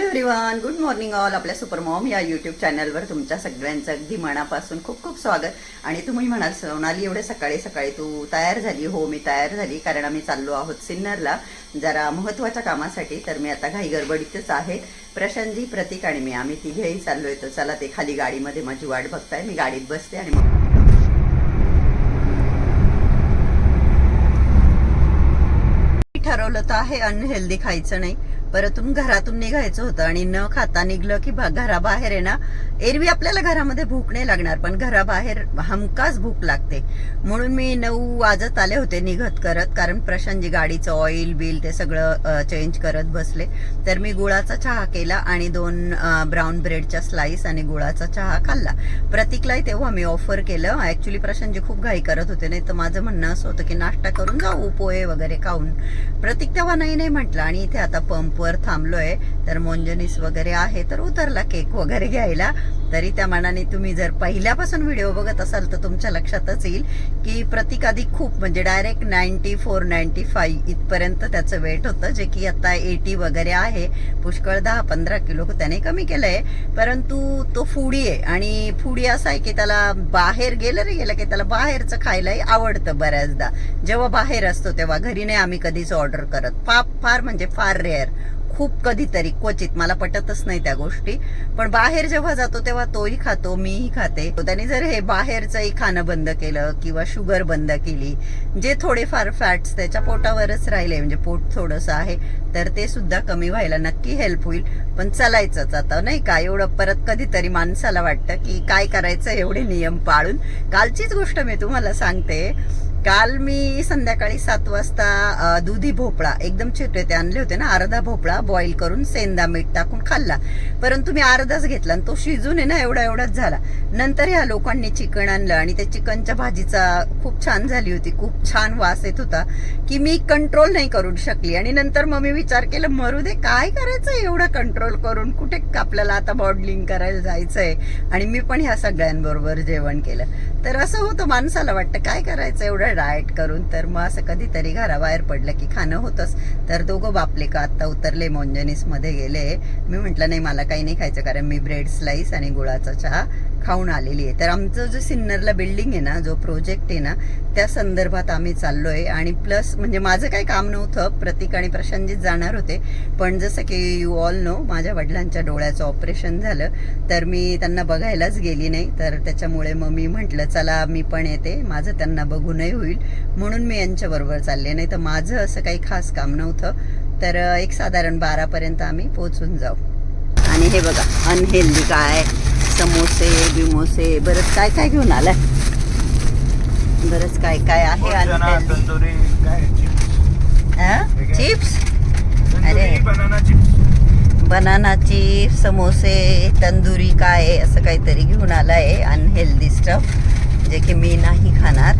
Everyone good morning all आपल्या super mom या YouTube चॅनलवर तुमच्या सगळ्यांचं अगदी मनापासून खूप खूप स्वागत. आणि तुम्ही म्हणाल सोनाली एवढे सकाळी सकाळी तू तयार झाली. हो मी तयार झाली कारण आम्ही चाललो आहोत सिन्नरला. जरा महत्त्वाच्या कामासाठी तर मी आता घाई गडबडीतच आहे. प्रशांतजी प्रतीक आणि मी आम्ही तिघेही चाललोय. तर चला ते खाली गाडीमध्ये माझी वाट बघताय. मी गाडीत बसते आणि मग मी ठरवलं तर आहे अनहेल्दी खायचं नाही. परतून घरातून निघायचं होतं आणि न खाता निघलं की घराबाहेर आहे ना एरवी आपल्याला घरामध्ये भूक नाही लागणार पण घराबाहेर हमकाच भूक लागते. म्हणून मी नऊ वाजत आले होते निघत करत कारण प्रशांतजी गाडीचं ऑइल बिल ते सगळं चेंज करत बसले. तर मी गुळाचा चहा केला आणि दोन ब्राऊन ब्रेडच्या स्लाइस आणि गुळाचा चहा खाल्ला. प्रतीकलाही तेव्हा मी ऑफर केलं. ऍक्च्युली प्रशांतजी खूप घाई करत होते नाही तर माझं म्हणणं असं होतं की नाश्ता करून जाऊ पोहे वगैरे खाऊन. प्रतीक तेव्हा नाही नाही म्हटलं आणि इथे आता पंप पंपवर थांबलोय. तर मोंजनीस वगैरे आहे तर उतरला केक वगैरे घ्यायला. तरी त्या मानाने तुम्ही जर पहिल्यापासून व्हिडिओ बघत असाल तर तुमच्या लक्षातच येईल की प्रतीक आधी खूप म्हणजे direct ninety four ninety five इथपर्यंत त्याचं वेट होतं. जे की आता एटी वगैरे आहे. पुष्कळ दहा पंधरा किलो त्याने कमी केलंय. परंतु तो फुडी आहे. आणि फुडी असा आहे की त्याला बाहेर गेलं रे गेलं की त्याला बाहेरचं खायलाही आवडतं बऱ्याचदा. जेव्हा बाहेर असतो तेव्हा घरी नाही आम्ही कधीच ऑर्डर करत. फार फार म्हणजे फार रेअर खूप कधीतरी क्वचित मला पटतच नाही त्या गोष्टी. पण बाहेर जेव्हा जातो तेव्हा तोही खातो मीही खाते. त्याने जर हे बाहेरचंही खाणं बंद केलं किंवा शुगर बंद केली जे थोडेफार फॅट्स त्याच्या पोटावरच राहिले म्हणजे पोट थोडंसं आहे तर ते सुद्धा कमी व्हायला नक्की हेल्प होईल. पण चालायचंच आता नाही का? एवढं परत कधीतरी माणसाला वाटतं की काय करायचं एवढे नियम पाळून. कालचीच गोष्ट मी तुम्हाला सांगते. काल मी संध्याकाळी सात वाजता दुधी भोपळा एकदम छोटे ते आणले होते ना अर्धा भोपळा बॉईल करून सेंदा मीठ टाकून खाल्ला. परंतु मी अर्धाच घेतला आणि तो शिजून आहे ना एवढा एवढाच झाला. नंतर ह्या लोकांनी चिकन आणलं आणि त्या चिकनच्या भाजीचा खूप छान झाली होती खूप छान वास येत होता की मी कंट्रोल नाही करू शकली. आणि नंतर मग मी विचार केला मरू दे काय करायचं एवढं कंट्रोल करून? कुठे आपल्याला आता बॉडलिंग करायला जायचंय? आणि मी पण ह्या सगळ्यांबरोबर जेवण केलं. तर असं होतं माणसाला वाटतं काय करायचं? एवढं डाएट करून तर मग असं कधीतरी घराबाहेर पडलं की खाणं होतंच. तर दोघं बापले का आत्ता उतरले मोंजनीसमध्ये गेले. मी म्हटलं नाही मला काही नाही खायचं कारण मी ब्रेड स्लाईस आणि गुळाचा चहा खाऊन आलेली आहे. तर आमचं जो सिन्नरला बिल्डिंग आहे ना जो प्रोजेक्ट आहे ना त्या संदर्भात आम्ही चाललो आहे आणि प्लस म्हणजे माझं काही काम नव्हतं प्रतीक आणि प्रशांतजीत जाणार होते. पण जसं की यू ऑल नो माझ्या वडिलांच्या डोळ्याचं ऑपरेशन झालं. तर मी त्यांना बघायलाच गेली नाही. तर त्याच्यामुळे मग मी म्हटलं चला मी पण येते. माझं त्यांना बघूनही होईल. म्हणून मी यांच्याबरोबर चालले. नाही तर माझं असं काही खास काम नव्हतं. तर एक साधारण बारापर्यंत आम्ही पोचून जाऊ. आणि हे बघा अनहेल्दी काय? समोसे बिमोसे बरंच काय काय घेऊन आलाय? बरंच काय काय आहे चिप्स? अरे. बनाना चिप्स समोसे तंदुरी काय असं काहीतरी घेऊन आलाय अनहेल्दी स्टफ जे की मी नाही खाणार.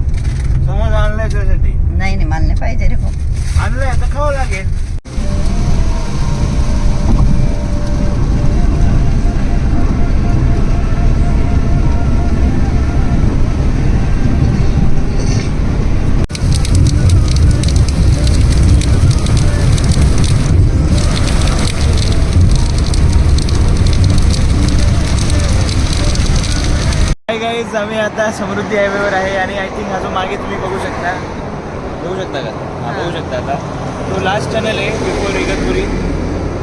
नाही नाही मला नाही पाहिजे रे भाऊ. आणलंय आता खावं लागेल हाय गाईज आम्ही आता समृद्धी हायवेवर आहे आणि आय थिंक हा जो मागे तुम्ही बघू शकता. बघू शकता का? हा बघू शकता आता. तो लास्ट टनल आहे बिफोर इगतपुरी.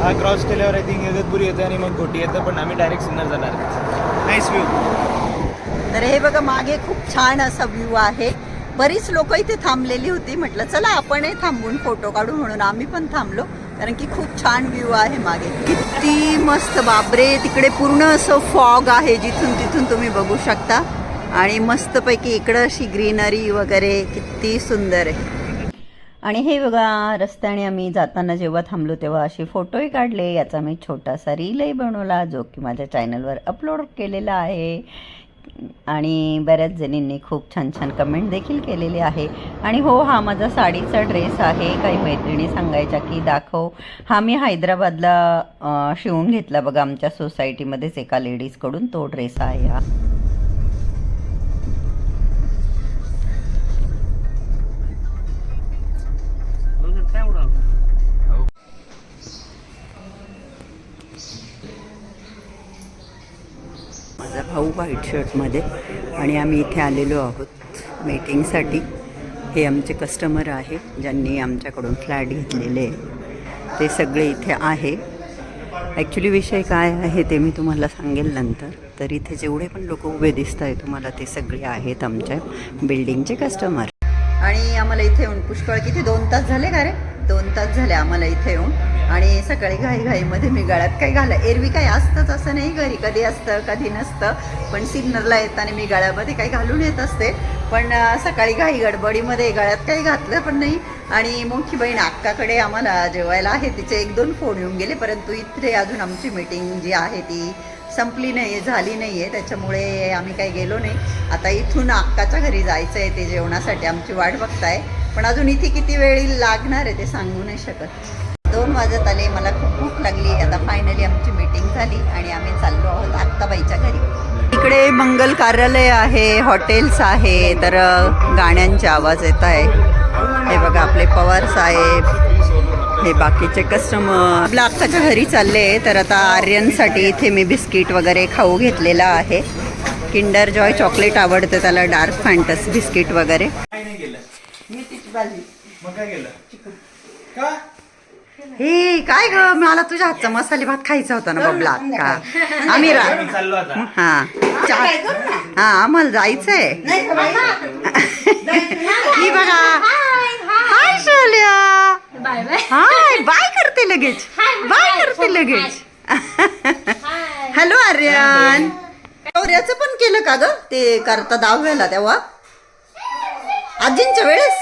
हा क्रॉस केल्यावर आय थिंक इगतपुरी येतं आणि मग घोटी येतं पण आम्ही डायरेक्ट सिन्नर जाणार नाईस व्ह्यू तर हे बघा मागे खूप छान असा व्ह्यू आहे. बरीच लोक इथे थांबलेली होती. म्हटलं चला आपणही थांबून फोटो काढू म्हणून आम्ही पण थांबलो. कारण की खूप छान व्ह्यू आहे मागे. किती मस्त बापरे तिकडे पूर्ण असं फॉग आहे जिथून तिथून तुम्ही बघू शकता. आणि मस्तपैकी इकडं अशी ग्रीनरी वगैरे किती सुंदर आहे. आणि हे बघा रस्त्याने आम्ही जाताना जेव्हा थांबलो तेव्हा असे फोटोही काढले. याचा मी छोटासा रीलही बनवला जो की माझ्या चॅनलवर अपलोड केलेला आहे. आणि बऱ्याच जणींनी खूप छान छान कमेंट देखील केलेले आहे. आणि हो हा माझा साडीचा ड्रेस आहे. काही मैत्रिणी सांगायच्या की दाखव. हा मी हैदराबादला शिवून घेतला बघा. आमच्या सोसायटीमध्येच एका लेडीजकडून तो ड्रेस आहे हा. व्हाईट शर्टमध्ये आणि आम्ही इथे आलेलो आहोत मीटिंगसाठी. हे आमचे कस्टमर आहे ज्यांनी आमच्याकडून फ्लॅट घेतलेले ते सगळे इथे आहे. ॲक्च्युली विषय काय आहे ते मी तुम्हाला सांगेल नंतर. तर इथे जेवढे पण लोक उभे दिसत आहे तुम्हाला ते सगळे आहेत आमच्या बिल्डिंगचे कस्टमर आणि आम्हाला इथे येऊन पुष्कळ किती? दोन तास झाले का रे? दोन तास झाले आम्हाला इथे येऊन. आणि सकाळी घाई घाईमध्ये मी गळ्यात काही घालं एरवी काही असतंच असं नाही घरी कधी असतं कधी नसतं. पण सिग्नरला येताना मी गळ्यामध्ये काही घालून येत असते. पण सकाळी घाई गडबडीमध्ये गळ्यात काही घातलं पण नाही. आणि मोठी बहीण अक्काकडे आम्हाला जेवायला आहे. तिचे एक दोन फोन येऊन गेले. परंतु इथे अजून आमची मीटिंग जी आहे ती संपली नाही आहे झाली नाही आहे त्याच्यामुळे आम्ही काही गेलो नाही. आता इथून अक्काच्या घरी जायचं आहे ते जेवणासाठी आमची वाट बघताय. पण अजून इथे किती वेळ लागणार आहे ते सांगू नाही शकत. दोन वाजत आले मला खूप भूक लागली. आता फायनली आमची मीटिंग झाली आणि आम्ही चाललो आहोत अक्काबाईच्या घरी. इकडे मंगल कार्यालय आहे हॉटेल्स आहे तर गाण्यांचे आवाज येत आहे. हे बघा आपले पवार साहेब हे बाकीचे कस्टमर आपल्या अक्काच्या घरी चालले तर आता आर्यनसाठी इथे मी बिस्किट वगैरे खाऊ घेतलेला आहे. किंडर जॉय चॉकलेट आवडतं त्याला डार्क फॅन्टस बिस्किट वगैरे. मग काय का हे काय ग? मला तुझ्या हातचा मसाले भात खायचा होता ना बबला का आम्ही रा आम्ही चाललो आता. हा. चा- हा आम्हाला जायचंय. ही बघा. हाय शोल्या. Bye bye. हाय बाय करते लगेच. बाय करते लगेच. हॅलो आर्यन. शौर्याचं पण केलं का ग? ते करता दहाव्याला तेव्हा? आजींच्या वेळेस?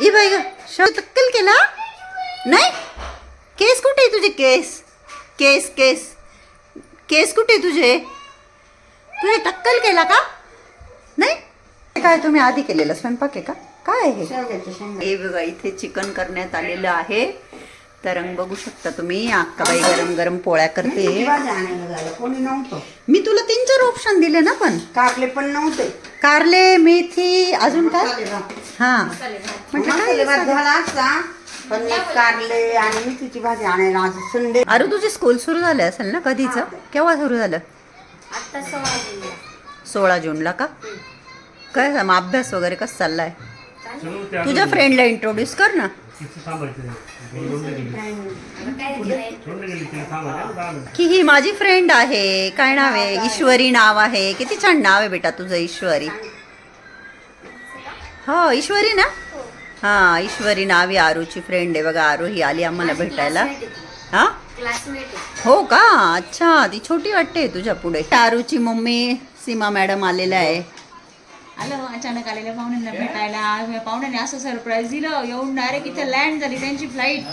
ई बाई ग शौर्य केला? नाही. केस कुठे आहे तुझे? केस. केस केस. केस कुठे तुझे? तुझे टक्कल केला का? नाही. काय तुम्ही आधी केलेलं? स्वयंपाक आहे का? काय आहे हे? बघा इथे चिकन करण्यात आलेलं आहे. तर बघू शकता तुम्ही. अक्काबाई गरम गरम पोळ्या करते. कोणी नव्हतं. मी तुला तीन चार ऑप्शन दिले ना पण. कारले पण नव्हते. कारले मेथी अजून काय? हा. काय झाला असता पण मी कारले आणि मेथीची भाजी आणायला आज संडे. अरे तुझी स्कूल सुरू झालं असेल ना कधीच? केव्हा सुरू झालं? आता सव्वा वाजले. सोळा जूनला का? काय मग अभ्यास वगैरे कसं चाललाय? तुझ्या फ्रेंडला इंट्रोड्यूस कर ना? की ही माझी फ्रेंड आहे. काय नाव आहे? ईश्वरी नाव आहे. किती छान नाव आहे बेटा तुझं ईश्वरी. हो ईश्वरी ना? हा ईश्वरी नाव आरूची फ्रेंड आहे. बघा आरू ही आली आम्हाला भेटायला. हा. हो का? अच्छा ती छोटी वाटते तुझ्या पुढे. आरूची मम्मी सीमा मॅडम आलेल्या आहे. आलं अचानक आलेल्या पाहुण्यांना भेटायला. पाहुण्याने असं सरप्राईज दिलं. येऊन डायरेक्ट इथे लँड झाली त्यांची फ्लाईट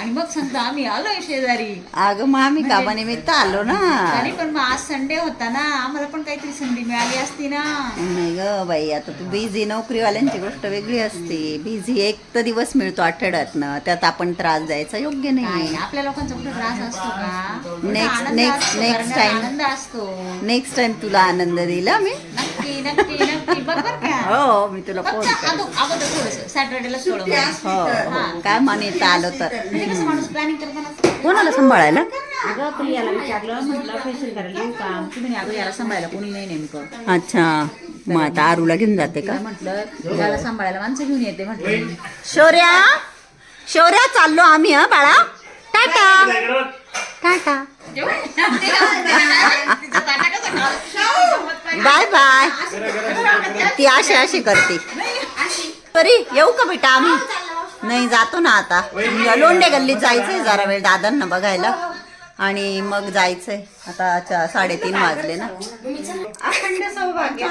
आणि मग सांगता आम्ही आलोय शेजारी. अगं मग आम्ही कामानिमित्त आलो ना. तरी पण मग आज संडे होता ना आम्हाला पण काहीतरी संधी मिळाली असती ना. नाही ग बाई आता तू बिझी नोकरीवाल्यांची गोष्ट वेगळी असते. बिझी एक तर दिवस मिळतो आठवड्यातनं. त्यात आपण त्रास द्यायचा योग्य नाही. आपल्या लोकांचा कुठे त्रास असतो का? आनंद असतो, next करण्यात time. आनंद असतो. नेक्स्ट टाइम तुला आनंद दिला मी. नक्की नक्की. नक्की का. हो मी तुला फोन फक्त कर अगो- अगोदर थोडस सॅटर्डेला सोडव हो हो. काय मानित आलं तर? कसं माणूस प्लॅनिंग करताना कोणाला सांभाळायला? अगं तुम्ही याला विचारलं म्हटलं फेशियल करायला येऊ का? तुम्ही अगं याला सांभाळायला कोणी नाही नेमकं. अच्छा. मग आता आरूला घेऊन जाते का? काय म्हटलं याला सांभाळायला माणसं घेऊन येते म्हटलं. शौर्या? शौर्या चाललो आम्ही हा बाळा. टाटा. टाटा. Bye bye. ती अशी अशी करते. तरी येऊ का बेटा आम्ही? नाही जातो ना आता. लोंडे गल्लीत जायचंय जरा वेळ दादांना बघायला. आणि मग जायचंय. आता चा- साडेतीन वाजले ना. अखंड सौभाग्य.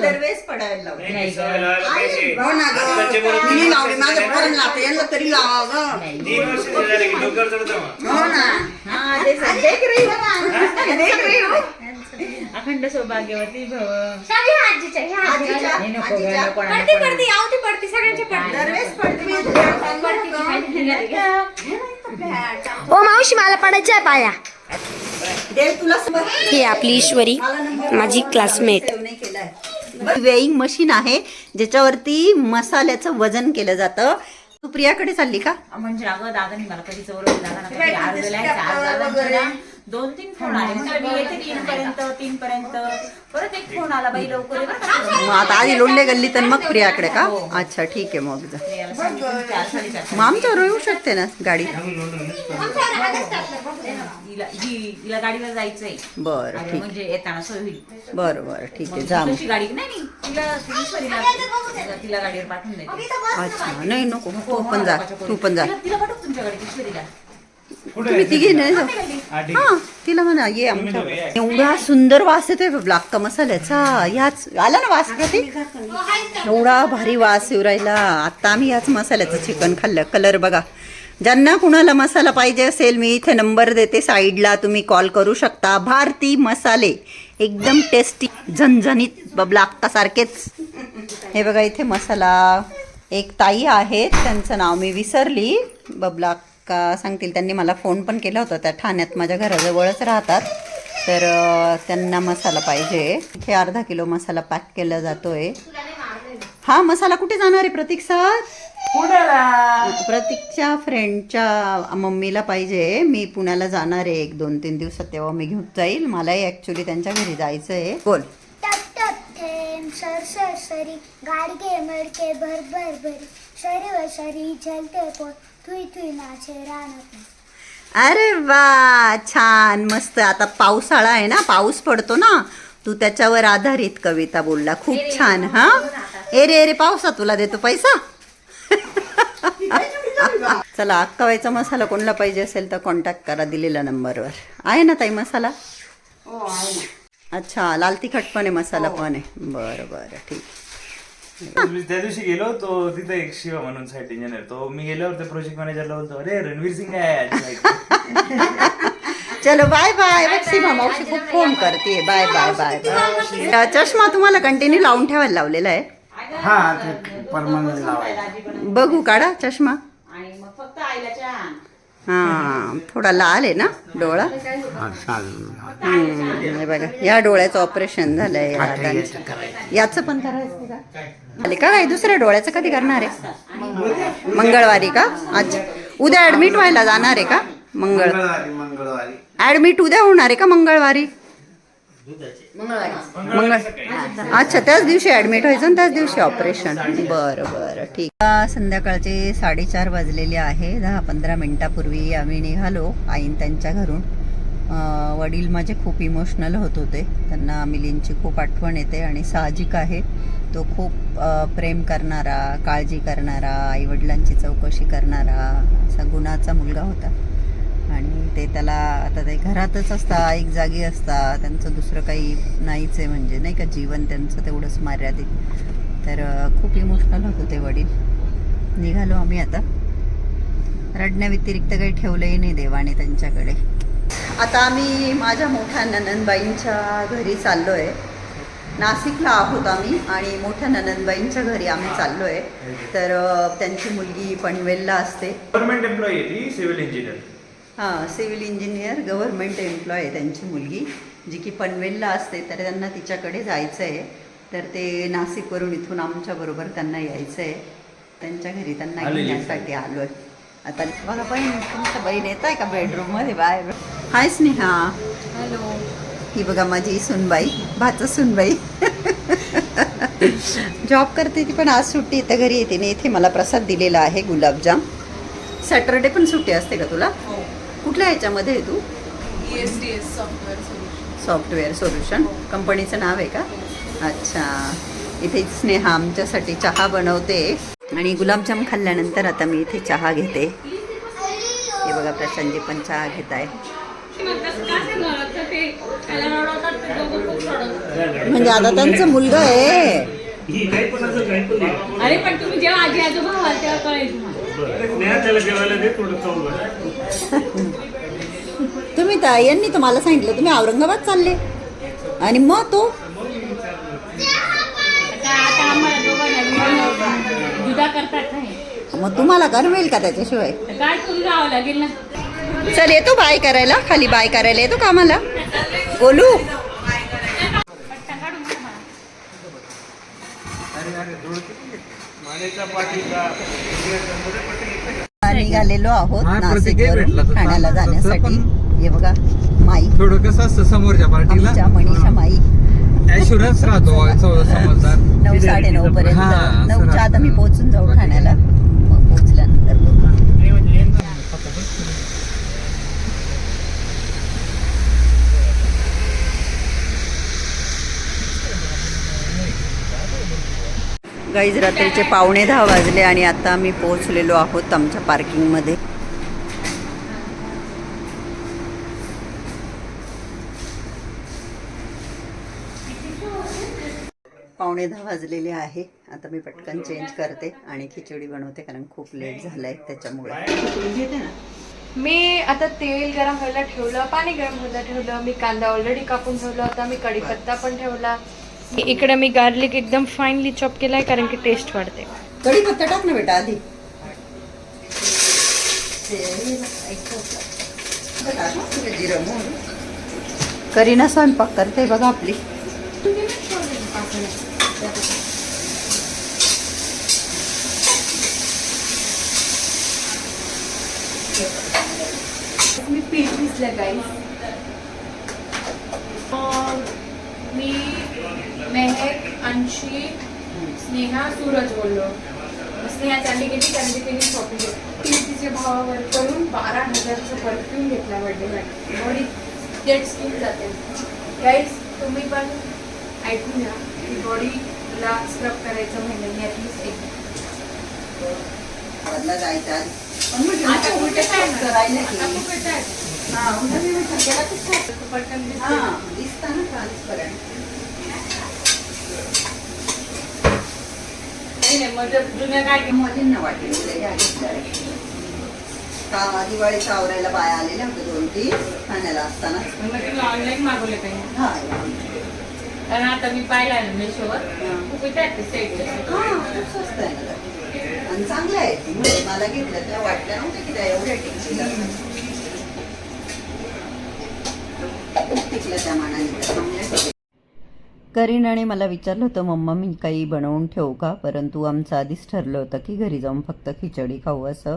दरवेळेस पडायला. हो तरी लावा. हो ना. अखंड सौभाग्यवती भव. शावी आजीच्या ह्या आजीच्या. हे नको गं, नको ना, पडती नको ना. पडती आवती पडती सगळ्यांची पडती. दरवेळेस पडते मी ओ मावशी मला पडायचं आहे पाया. देव तुला समज ही आपली ईश्वरी माझी क्लासमेट वेईंग मशीन आहे ज्याच्यावरती मसाल्याचं वजन केलं जातं. तू प्रियाकडे चालली का? म्हणजे अगं दादानी मला कधी चौरवलं दादा कधी लिहायचं, ना दोन तीन फोन आले. म्हणजे मी येते तीन पर्यंत तीन पर्यंत परत एक फोन आला बाई लवकर. ये बरं का. मग आता आधी लोंढे गल्ली तर मग प्रियाकडे का? अच्छा ठीक आहे मग जा. प्रियाला सांगितलं चार साडेचार मग आमच्यावर येऊ शकते ना गाडी? हिला ही- हिला गाडीला जायचंय. बरं आणि ठीक. म्हणजे येताना सोय होईल. बरं बरं ठीक आहे जा मग. गाडी नाही नाही तिला गाडीवर पाठवून द्यायची अच्छा नाही नको तू पण जा तू पण जा. तिला- तिला पाठव तुमच्या गाडीत ईश्वरीला तुम्ही तिघे नाही जा हा तिला म्हणा ये आमच्या एवढा सुंदर वास येतोय ब्लॅक का मसाल्याचा. ह्याच आला ना वास प्रतीक एवढा भारी वास येऊ राहिला. आता आम्ही याच मसाल्याचं चिकन खाल्लं. कलर बघा. ज्यांना कुणाला मसाला पाहिजे असेल मी इथे नंबर देते साईडला. तुम्ही कॉल करू शकता. भारती मसाले. एकदम टेस्टी झणझणीत बबलाक्का सारखेच. हे बघा इथे मसाला. एक ताई आहेत त्यांचं नाव मी विसरली. बबलाक्का सांगतील? त्यांनी मला फोन पण केला होता. त्या ठाण्यात माझ्या घराजवळच राहतात. तर त्यांना मसाला पाहिजे. इथे अर्धा किलो मसाला पॅक केला जातोय. हा मसाला कुठे जाणार आहे प्रतीक सर? प्रतीकच्या फ्रेंडच्या मम्मीला पाहिजे. मी पुण्याला जाणार आहे. एक दोन तीन दिवसात तेव्हा मी घेऊन जाईल. मलाही ॲक्च्युली त्यांच्या घरी जायचं आहे बोल. थेंब सर सर सरी गाडगे मडके भर भर भरी. शरी व शरी झलते पोट थुई थुई नाचे रानत. अरे वा छान मस्त. आता पावसाळा आहे ना पाऊस पडतो ना तू त्याच्यावर आधारित कविता बोलला. खूप छान हा? ए रे रे पावसा तुला देतो पैसा? चला अक्कावायचा मसाला कोणाला पाहिजे असेल तर कॉन्टॅक्ट करा दिलेल्या नंबरवर. आहे ना ताई मसाला? हो आहे ना. अच्छा लाल तिखट पण आहे मसाला पण आहे. बरं बरं ठीक. मी त्या दिवशी गेलो तो तिथे एक शिवा म्हणून साईट इंजिनियर तो मी गेल्यावर त्या प्रोजेक्ट मॅनेजरला बोलतो अरे रणवीर सिंग आहे आज. site." चलो बाय बाय सीमा मावशी खूप फोन करते बाय बाय बाय बाय चष्मा तुम्हाला कंटिन्यू लावून ठेवायला लावलेला आहे? हा ते परमनंट लावायचं बघू काढा चष्मा. आणि मग फक्त आईला चहा हा थोडा लाल आहे ना डोळा? हा चालेल हम्म, हे बघा या डोळ्याचं ऑपरेशन झालंय या हातांचं. याचं पण करायचं का? आले का काय दुसऱ्या डोळ्याचं कधी करणार आहे? मंगळवारी का? अच्छा. उद्या ऍडमिट व्हायला जाणार आहे का? मंगळ. मंगळवारी मंगळवारी. ऍडमिट उद्या होणार आहे का मंगळवारी? मंगळवारी. अच्छा त्याच दिवशी ऍडमिट व्हायचं त्याच दिवशी ऑपरेशन बरं बरं ठीक. संध्याकाळचे साडेचार वाजलेले आहे. दहा पंधरा मिनिटापूर्वी आम्ही निघालो आईन त्यांच्या घरून. वडील माझे खूप इमोशनल होत होते. त्यांना मिलींची खूप आठवण येते आणि साहजिक आहे. तो खूप प्रेम करणारा काळजी करणारा आईवडिलांची चौकशी करणारा असा गुणाचा मुलगा होता. आणि ते त्याला आता ते घरातच असता एक जागी असता त्यांचं दुसरं काही नाहीच आहे म्हणजे नाही का? जीवन त्यांचं तेवढंच मर्यादित. तर खूप इमोशनल होतं ते वडील. निघालो आम्ही आता. रडण्याव्यतिरिक्त काही ठेवलंही नाही देवाने त्यांच्याकडे. आता आम्ही माझ्या मोठ्या ननंदबाईंच्या घरी चाललो आहे नाशिकला आहोत आम्ही आणि मोठ्या ननंदबाईंच्या घरी आम्ही चाललो आहे तर त्यांची मुलगी पनवेलला असते. गव्हर्नमेंट एम्प्लॉई आहे ती सिव्हिल इंजिनियर हां सिव्हिल इंजिनियर गव्हर्नमेंट एम्प्लॉय आहे त्यांची मुलगी जी की पनवेलला असते तर त्यांना तिच्याकडे जायचं आहे तर ते नाशिकवरून इथून आमच्याबरोबर त्यांना यायचं आहे त्यांच्या घरी त्यांना घेण्यासाठी आलो आहे आता बघा बहीण तुमच्या बहीण येत आहे का बेडरूममध्ये बाहेर हाय स्नेहा. हॅलो. ही बघा माझी सुनबाई भाचं सुनबाई. जॉब करते ती पण आज सुट्टी तर घरी येते. नाही इथे मला प्रसाद दिलेला आहे गुलाबजाम. सॅटरडे पण सुट्टी असते का तुला? कुठल्या ह्याच्यामध्ये आहे तू? सॉफ्टवेअर सोल्युशन कंपनीचं नाव आहे का? अच्छा. इथे स्नेहा आमच्यासाठी चहा बनवते. आणि गुलाबजाम खाल्ल्यानंतर आता मी इथे चहा घेते. हे बघा प्रशांतजी पण चहा घेत आहे. म्हणजे आता त्यांचं मुलगा आहे. अरे पण तुम्ही जेव्हा आजी आजोबा व्हाल तेव्हा कळेल तुम्हाला. तुम्ही यांनी तर मला सांगितलं तुम्ही औरंगाबाद चालले. आणि मग तो मग तुम्हाला करमेल का त्याच्याशिवाय? चल येतो बाय करायला. खाली बाय करायला येतो का आम्हाला बोलू. निघालेलो आहोत नाशिकवरून ठाण्याला जाण्यासाठी. हे बघा माई. थोडं कसं असतं समोरच्या पार्टीला. आमच्या मनीषा माई. ऍश्युरन्स राहतो समजदार. नऊ साडे नऊ हा, पर्यंत नऊच्या आत आम्ही राहतं. पोहोचून जाऊ ठाण्याला. मग पोहोचल्यानंतर गाईज रात्रीचे पावणे दहा वाजले आणि आता आम्ही पोहोचलेलो आहोत आमच्या पार्किंगमध्ये. पावणे दहा वाजलेले आहे. आता मी पटकन चेंज करते आणि खिचडी बनवते कारण खूप लेट झालंय त्याच्यामुळे. मी आता तेल गरम व्हायला ठेवलं पाणी गरम व्हायला ठेवलं मी कांदा ऑलरेडी कापून ठेवला होता मी कढीपत्ता पण ठेवला. इकडे मी गार्लिक एकदम फाईनली चॉप केलाय कारण की टेस्ट वाढते. कढीपत्ता टाक ना बेटा आधी. करीना स्वयंपाक करते बघा आपली. मी पीठ भिजलं गाई मी मेहक अंशी स्नेहा सूरज बोललो स्नेहा चालली गेली कारण की तिने शॉपिंग केली तिच्या भावावर करून बारा हजारचं परफ्यूम घेतला बर्थडेसाठी बॉडी डेट स्किन जाते गाईज तुम्ही पण ऐकून घ्या की बॉडीला स्क्रब करायचं महिन्यानी ॲटलिस्ट एक जायचं आता उलटं काय उलटं राहिलं की. आता उलटं. हा, मी म्हटलं? पटकन दिसते. हा, दिसतं ना ट्रान्सपरंट. नाही नाही मग जर जुन्या काय मुलींना वाटेल ते घ्या घेतलं. का दिवाळीचा आवरायला बाया आलेल्या होत्या दोन तीन ठाण्याला असताना. ऑनलाईन मागवले काही हा? कारण आता मी पाहिला ना मेशोवर खूप हा, स्वस्त आहे ना. आणि चांगलं आहे. म्हणजे मला घेतलं त्या वाटल्या नव्हत्या की त्या एवढ्या टिकतील. खूप टिकलं त्या मानाने. टिकल्या. करीनाने मला विचारलं होतं मम्मा मी काही बनवून ठेवू का? परंतु आमचं आधीच ठरलं होतं की घरी जाऊन फक्त खिचडी खाऊ असं.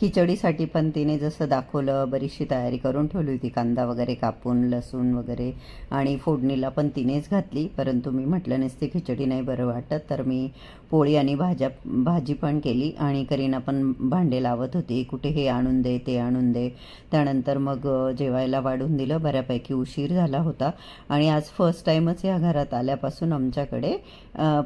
खिचडीसाठी पण तिने जसं दाखवलं बरीचशी तयारी करून ठेवली होती. कांदा वगैरे कापून लसूण वगैरे आणि फोडणीला पण तिनेच घातली. परंतु मी म्हटलं नसते खिचडी नाही बरं वाटत. तर मी पोळी आणि भाज्या भाजी पण केली आणि करीना पण भांडे लावत होती. कुठे हे आणून दे ते आणून दे. त्यानंतर मग जेवायला वाढून दिलं. बऱ्यापैकी उशीर झाला होता. आणि आज फर्स्ट टाईमच या घरात आल्यापासून आमच्याकडे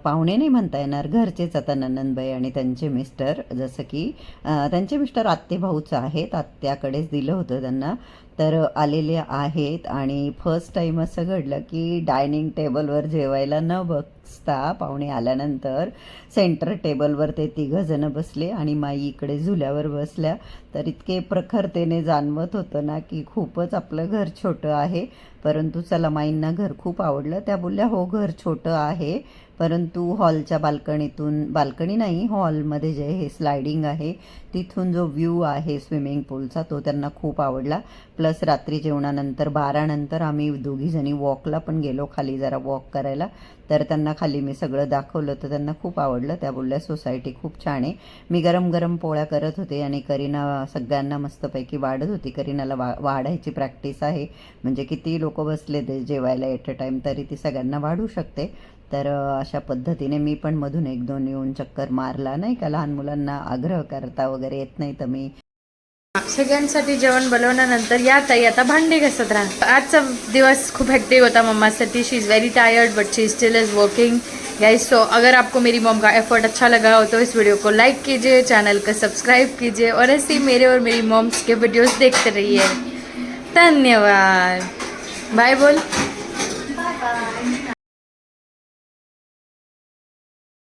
पाहुणे नाही म्हणता येणार. घरचेच आता ननंदबाई आणि त्यांचे मिस्टर. जसं की त्यांचे मिस्टर आत्ते भाऊच आहेत. आत्याकडेच दिलं होतं त्यांना. तर आलेले आहेत आणि फर्स्ट टाईम असं घडलं की डायनिंग टेबलवर जेवायला न बसता पाहुणे आल्यानंतर सेंटर टेबलवर ते तिघंजणं बसले आणि माई इकडे झुल्यावर बसल्या. तर इतके प्रखरतेने जाणवत होतं ना की खूपच आपलं घर छोटं आहे. परंतु चला माईंना घर खूप आवडलं. त्या बोलल्या हो घर छोटं आहे. परंतु हॉलच्या बाल्कनीतून बाल्कनी नाही हॉलमध्ये जे हे स्लायडिंग आहे तिथून जो व्ह्यू आहे स्विमिंग पूलचा तो त्यांना खूप आवडला. प्लस रात्री जेवणानंतर बारानंतर आम्ही दोघीजणी वॉकला पण गेलो खाली जरा वॉक करायला. तर त्यांना खाली मी सगळं दाखवलं तर त्यांना खूप आवडलं. त्या बोलल्या सोसायटी खूप छान आहे. मी गरम गरम पोळ्या करत होते आणि करीना सगळ्यांना मस्तपैकी वाढत होती. करीनाला वा वाढायची प्रॅक्टिस आहे. म्हणजे किती लोक बसले ते जेवायला एट अ टाईम तरी ती सगळ्यांना वाढू शकते. तर अशा पद्धतीने मी पण मधून एक दोन येऊन चक्कर मारला नाही का? लहान मुलांना आग्रह करता वगैरे येत नाही तर मी. सगळ्यांसाठी जेवण बनवल्यानंतर या ताई आता भांडे घसत राहा आजचा दिवस खूप हेक्टिक होता मम्मासाठी she is very tired but she still is working guys so अगर आपको मेरी मॉम का एफर्ट अच्छा लगा हो तो इस वीडियो को लाइक कीजिए चैनल को सब्सक्राइब कीजिए और ऐसे ही मेरे और मेरी मॉम्स के वीडियोस देखते रहिए. धन्यवाद. बाय बोल.